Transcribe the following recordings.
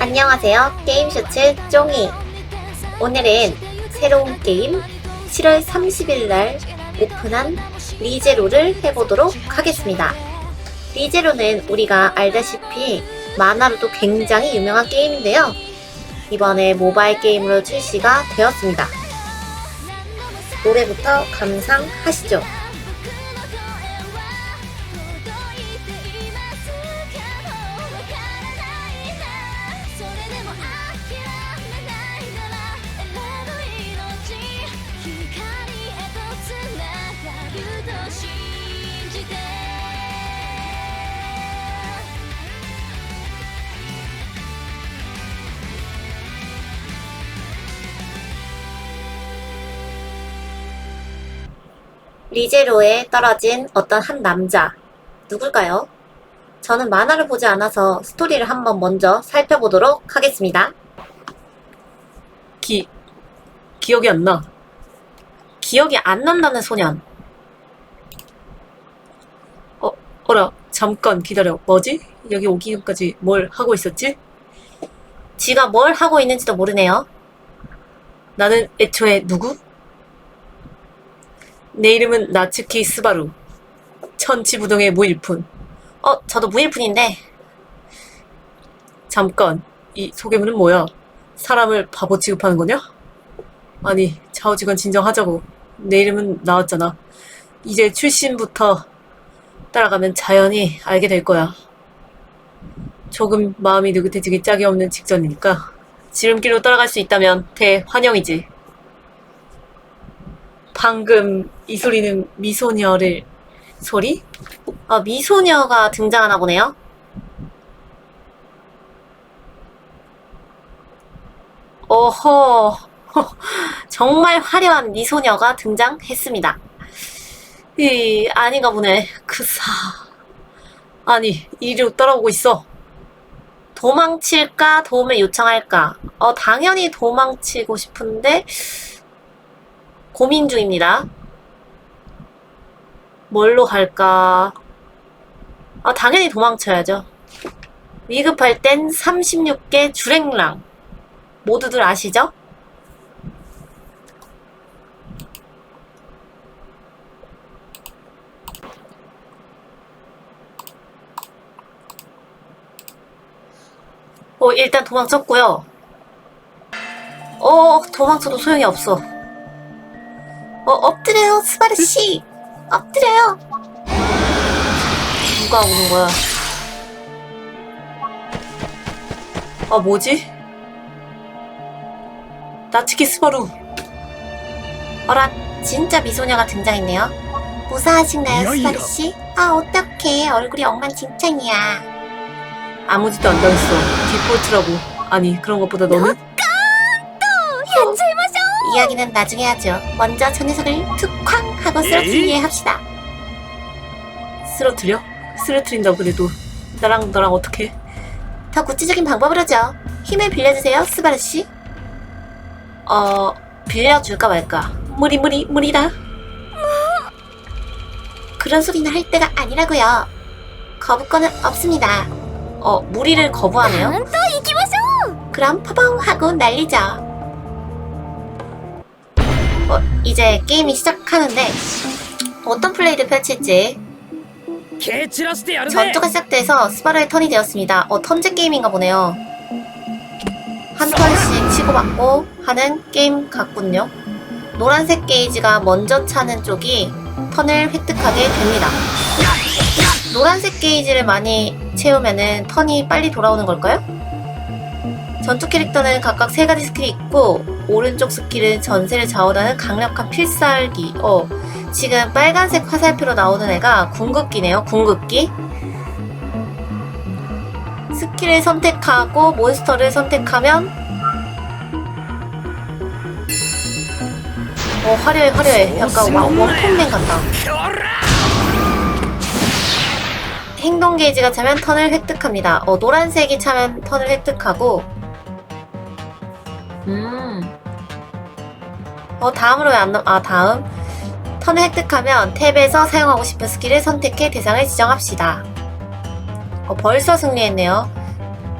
안녕하세요. 게임쇼츠 쫑이. 오늘은 새로운 게임 7월 30일 날 오픈한 리제로를 해보도록 하겠습니다. 리제로는 우리가 알다시피 만화로도 굉장히 유명한 게임인데요. 이번에 모바일 게임으로 출시가 되었습니다. 노래부터 감상하시죠. 리제로에 떨어진 어떤 한 남자. 누굴까요? 저는 만화를 보지 않아서 스토리를 한번 먼저 살펴보도록 하겠습니다. 기, 기억이 안 나. 기억이 안 난다는 소년. 어, 어라, 잠깐 기다려. 뭐지? 여기 오기 전까지 뭘 하고 있었지? 지가 뭘 하고 있는지도 모르네요. 나는 애초에 누구? 내 이름은 나츠키 스바루. 천치부동의 무일푼. 어, 저도 무일푼인데, 잠깐, 이 소개문은 뭐야? 사람을 바보 취급하는 거냐? 아니, 좌우지간 진정하자고. 내 이름은 나왔잖아. 이제 출신부터 따라가면 자연히 알게 될 거야. 조금 마음이 느긋해지기 짝이 없는 직전이니까 지름길로 따라갈 수 있다면 대환영이지. 방금 이 소리는 미소녀를 소리? 어, 미소녀가 등장하나 보네요. 오호, 정말 화려한 미소녀가 등장했습니다. 이 아닌가 보네. 그 사. 아니 이리로 따라오고 있어. 도망칠까, 도움을 요청할까? 어, 당연히 도망치고 싶은데, 고민 중입니다. 뭘로 할까? 아, 당연히 도망쳐야죠. 위급할 땐 36개 주랭랑. 모두들 아시죠? 어, 일단 도망쳤고요. 어, 도망쳐도 소용이 없어. 어, 엎드려요, 스바르 씨. 엎드려요. 누가 오는 거야? 아 뭐지? 나츠키 스바루. 어라, 진짜 미소녀가 등장했네요. 무사하신가요, 스바르 씨? 아, 어떡해. 얼굴이 엉망진창이야. 아무 짓도 안 당했어. 디폴트라고. 아니 그런 것보다 너는 이야기는 나중에 하죠. 먼저 저 녀석을 툭쾅 하고 쓰러뜨리게 합시다. 쓰러뜨려? 쓰러뜨린다고 그래도 나랑 너랑 어떻게? 더 구체적인 방법을 하죠. 힘을 빌려주세요, 스바르 씨. 어, 빌려줄까 말까. 무리 무리 무리다. 그런 소리는 할 때가 아니라고요. 거부권은 없습니다. 어, 무리를 거부하네요. と行きましょ 그럼 파방 하고 날리죠. 이제 게임이 시작하는데 어떤 플레이를 펼칠지 전투가 시작돼서 스바르의 턴이 되었습니다. 어, 턴제 게임인가 보네요. 한 턴씩 치고받고 하는 게임 같군요. 노란색 게이지가 먼저 차는 쪽이 턴을 획득하게 됩니다. 노란색 게이지를 많이 채우면은 턴이 빨리 돌아오는 걸까요? 전투 캐릭터는 각각 세 가지 스킬이 있고 오른쪽 스킬은 전세를 좌우하는 강력한 필살기. 어, 지금 빨간색 화살표로 나오는 애가 궁극기네요. 궁극기. 스킬을 선택하고 몬스터를 선택하면 어 화려해 화려해 약간 와- 원펀맨 같다 행동 게이지가 차면 턴을 획득합니다 어 노란색이 차면 턴을 획득하고 어, 다음으로 안 넘, 아, 다음. 턴을 획득하면 탭에서 사용하고 싶은 스킬을 선택해 대상을 지정합시다. 어, 벌써 승리했네요.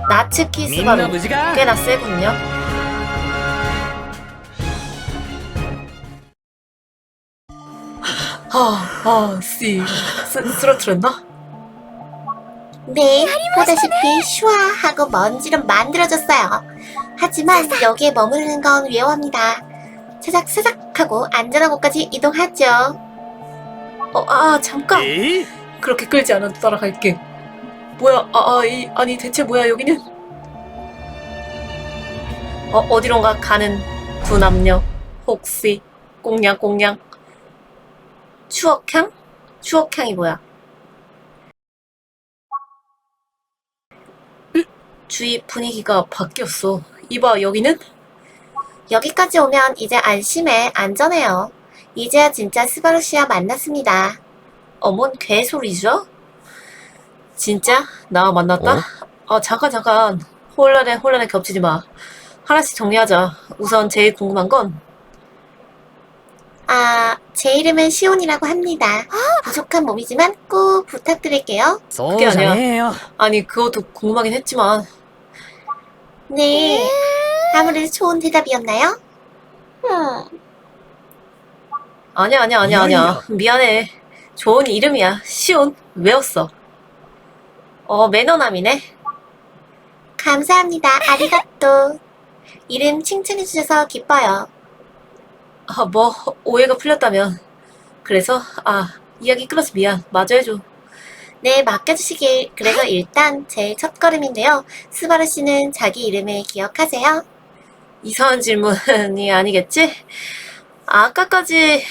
나츠 키 스바는 꽤나 세군요. 아, 아, 씨. 쓰러트렸나? 네, 보다시피 슈아 하고 먼지로 만들어졌어요. 하지만 여기에 머무르는 건 위험합니다. 사삭사삭 하고 안전한 곳까지 이동하죠. 어, 아, 잠깐. え 그렇게 끌지 않아도 따라갈게. 뭐야, 아, 아, 이, 아니, 대체 뭐야, 여기는? 어, 어디론가 가는 두 남녀. 혹시, 꽁냥, 꽁냥. 추억향? 추억향이 뭐야? 으, 주위 분위기가 바뀌었어. 이봐, 여기는? 여기까지 오면 이제 안심해, 안전해요. 이제야 진짜 스바루시와 만났습니다. 어뭔 개소리죠? 진짜? 나 만났다? 어? 아, 잠깐, 잠깐. 혼란에, 혼란에 겹치지 마. 하나씩 정리하자. 우선 제일 궁금한 건, 아, 제 이름은 시온이라고 합니다. 부족한 몸이지만 꼭 부탁드릴게요. 그게 어, 아니야. 아니, 그것도 궁금하긴 했지만, 네. 아무래도 좋은 대답이었나요? 음, 아니야 아니야 아니야 아니야 미안해 좋은 이름이야 시온 외웠어 어 매너남이네 감사합니다. 아리가또. 이름 칭찬해주셔서 기뻐요. 아 뭐 오해가 풀렸다면 그래서 아 이야기 끊어서 미안 마저 해줘 네, 맡겨주시길. 그래서 일단 제 첫 걸음인데요. 스바루 씨는 자기 이름을 기억하세요? 이상한 질문이 아니겠지? 아까까지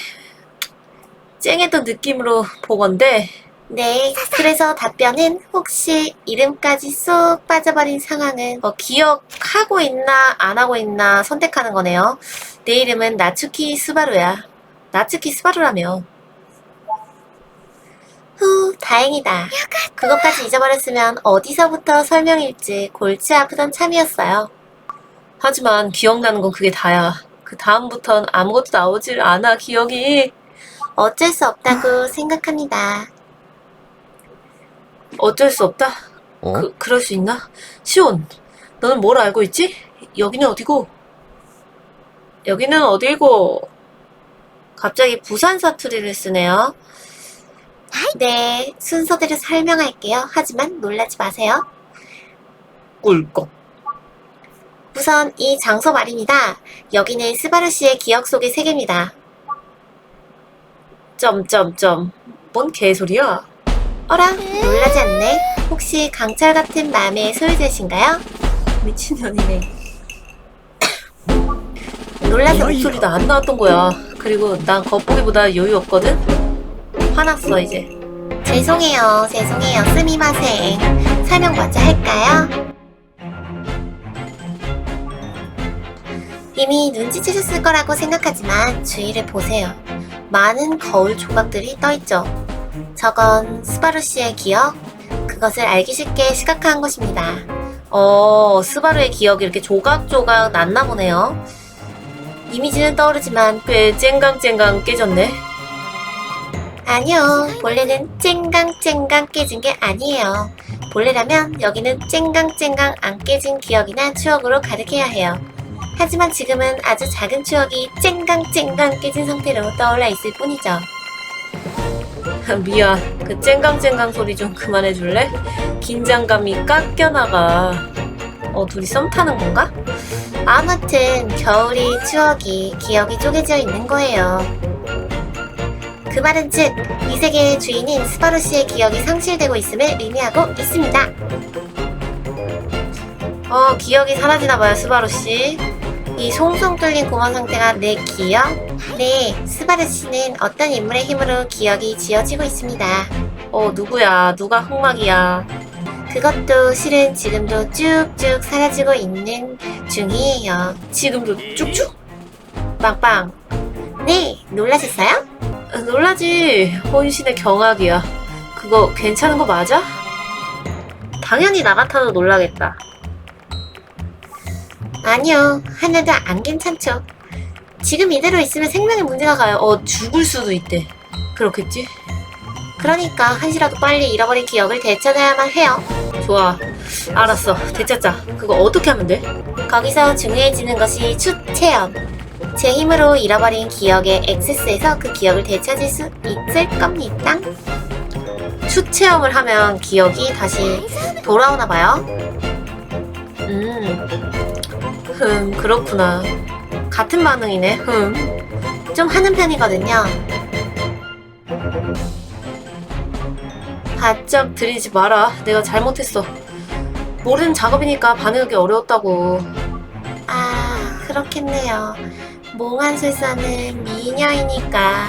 쨍했던 느낌으로 보건데 네, 그래서 답변은 혹시 이름까지 쏙 빠져버린 상황은 어, 기억하고 있나 안 하고 있나 선택하는 거네요. 내 이름은 나츠키 스바루야. 나츠키 스바루라며. 후, 다행이다. 그것까지 잊어버렸으면 어디서부터 설명일지 골치 아프던 참이었어요. 하지만 기억나는 건 그게 다야. 그 다음부턴 아무것도 나오질 않아 기억이. 어쩔 수 없다고 생각합니다. 어쩔 수 없다. お그 그럴 수 있나? 시온, 너는 뭘 알고 있지? 여기는 어디고? 여기는 어디고? 갑자기 부산 사투리를 쓰네요. 네, 순서대로 설명할게요. 하지만 놀라지 마세요. 꿀꺽. 우선 이 장소 말입니다. 여기는 스바루 씨의 기억 속의 세계입니다. 점점점. 뭔 개소리야? 어라, 놀라지 않네. 혹시 강철 같은 마음의 소유자신가요? 미친년이네. 놀라서 이거, 목소리 소리도 안 나왔던 거야. 그리고 난 겉보기보다 여유 없거든? 화났어, 이제. 죄송해요, 죄송해요, 스미마생. 설명 먼저 할까요? 이미 눈치채셨을 거라고 생각하지만 주위를 보세요. 많은 거울 조각들이 떠있죠. 저건 스바루 씨의 기억? 그것을 알기 쉽게 시각화한 것입니다. 어, 스바루의 기억이 이렇게 조각조각 났나 보네요. 이미지는 떠오르지만 꽤 쨍강쨍강 깨졌네. 아니요, 본래는 쨍강쨍강 깨진 게 아니에요. 본래라면 여기는 쨍강쨍강 안 깨진 기억이나 추억으로 가득해야 해요. 하지만 지금은 아주 작은 추억이 쨍강쨍강 깨진 상태로 떠올라 있을 뿐이죠. 미안. 그 쨍강쨍강 소리 좀 그만해줄래? 긴장감이 깎여나가. 어, 둘이 썸 타는 건가? 아무튼 겨울이 추억이 기억이 쪼개져 있는 거예요. 그 말은 즉, 이 세계의 주인인 스바루 씨의 기억이 상실되고 있음을 의미하고 있습니다. 어, 기억이 사라지나봐요, 스바루 씨. 이 송송 뚫린 고마 상태가 내 기억? 네, 스바르 씨는 어떤 인물의 힘으로 기억이 지어지고 있습니다. 어, 누구야? 누가 흑막이야? 그것도 실은 지금도 쭉쭉 사라지고 있는 중이에요. 지금도 쭉쭉? 빵빵. 네, 놀라셨어요? 아, 놀라지. 혼신의 경악이야. 그거 괜찮은 거 맞아? 당연히 나 같아도 놀라겠다. 아니요, 하나도 안 괜찮죠. 지금 이대로 있으면 생명에 문제가 가요. 어, 죽을 수도 있대. 그렇겠지? 그러니까 한시라도 빨리 잃어버린 기억을 되찾아야만 해요. 좋아. 알았어. 되찾자. 그거 어떻게 하면 돼? 거기서 중요해지는 것이 추체험. 제 힘으로 잃어버린 기억에 액세스해서 그 기억을 되찾을 수 있을 겁니다. 추체험을 하면 기억이 다시 돌아오나 봐요. 음. 흠, 그렇구나. 같은 반응이네. 흠. 좀 하는 편이거든요. 바짝 들이지 마라. 내가 잘못했어. 모르는 작업이니까 반응하기 어려웠다고. 아, 그렇겠네요. 몽환술사는 미녀이니까.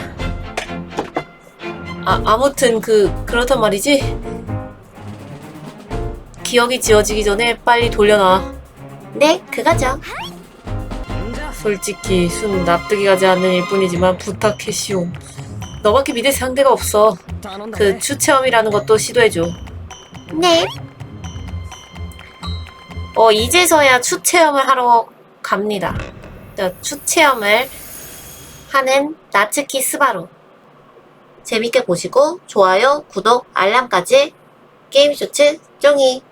아, 아무튼 그 그렇단 말이지. 기억이 지워지기 전에 빨리 돌려놔. 네, 그거죠. 솔직히 순 납득이 가지 않는 일뿐이지만 부탁해시오. 너밖에 믿을 상대가 없어. 그 추체험이라는 것도 시도해줘. 네. 어, 이제서야 추체험을 하러 갑니다. 추체험을 하는 나츠키 스바루. 재밌게 보시고 좋아요, 구독, 알람까지 게임쇼츠 쫑이